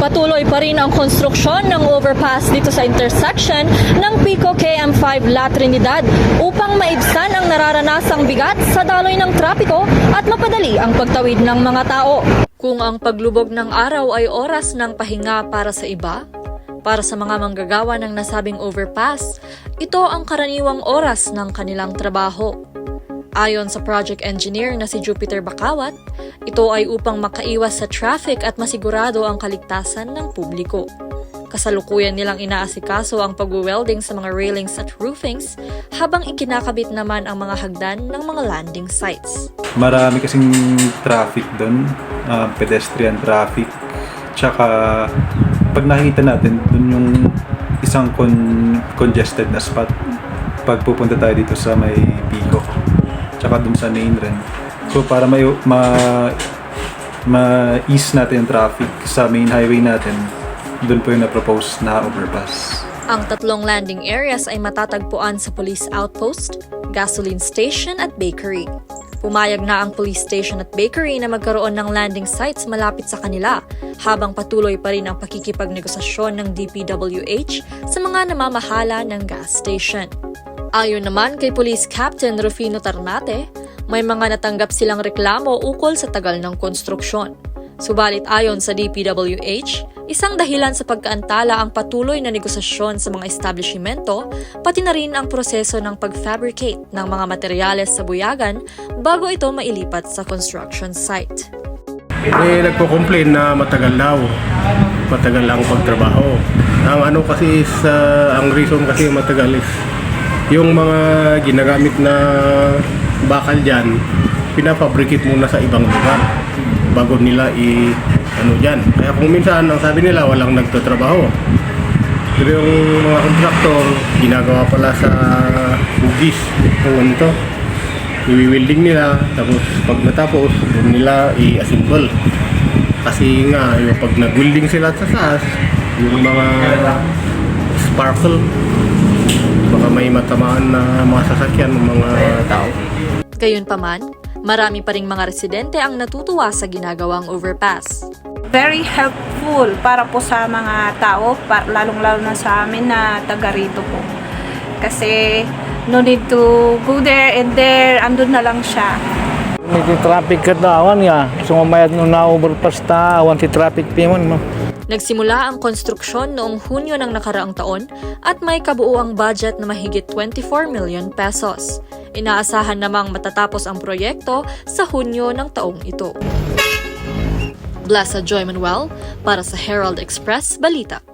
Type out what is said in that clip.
Patuloy pa rin ang konstruksyon ng overpass dito sa intersection ng Pico KM5 La Trinidad upang maibsan ang nararanasang bigat sa daloy ng trapiko at mapadali ang pagtawid ng mga tao. Kung ang paglubog ng araw ay oras ng pahinga para sa iba, para sa mga manggagawa ng nasabing overpass, ito ang karaniwang oras ng kanilang trabaho. Ayon sa project engineer na si Jupiter Bakawat, ito ay upang makaiwas sa traffic at masigurado ang kaligtasan ng publiko. Kasalukuyan nilang inaasikaso ang pag-welding sa mga railings at roofings habang ikinakabit naman ang mga hagdan ng mga landing sites. Marami kasing traffic doon, ah, pedestrian traffic. Tsaka pag nakikita natin, doon yung isang con- congested na spot pag pupunta tayo dito sa may Pico. Tsaka doon sa main ren. So para may ma ma-ease natin yung traffic sa main highway natin, doon po yung na-propose na overpass. Ang tatlong landing areas ay matatagpuan sa police outpost, gasoline station at bakery. Pumayag na ang police station at bakery na magkaroon ng landing sites malapit sa kanila habang patuloy pa rin ang pakikipagnegosasyon ng DPWH sa mga namamahala ng gas station. Ayon naman kay Police Captain Rufino Tarnate, may mga natanggap silang reklamo ukol sa tagal ng konstruksyon. Subalit ayon sa DPWH, isang dahilan sa pagkaantala ang patuloy na negosasyon sa mga establishmento, pati na rin ang proseso ng pag-fabricate ng mga materyales sa buyagan bago ito mailipat sa construction site. Eh, nagpo-complain na matagal daw. Matagal lang pagtrabaho. Ang ano kasi is, ah, ang reason kasi matagal is yung mga ginagamit na bakal dyan, pinafabricate muna sa ibang lugar bago nila i ano dyan. Kaya kung minsan ang sabi nila walang nagtatrabaho. Pero yung mga kontraktor, ginagawa pala sa hugis kung ano to. i-welding nila tapos pag natapos doon nila i-assemble kasi nga yung pag nag-welding sila sa taas yung mga sparkle baka may matamaan na mga sasakyan ng mga tao Gayunpaman, marami pa ring mga residente ang natutuwa sa ginagawang overpass. very helpful para po sa mga tao, pa- lalong-lalo na sa amin na taga rito po. Kasi no need to go there and there, andun na lang siya. May traffic ka na awan nga. So mamayad nung na-overpass ta, awan si traffic payment mo. Nagsimula ang konstruksyon noong Hunyo ng nakaraang taon at may kabuuang budget na mahigit 24 million pesos. Inaasahan namang matatapos ang proyekto sa Hunyo ng taong ito. Blessa Joy Manuel para sa Herald Express Balita.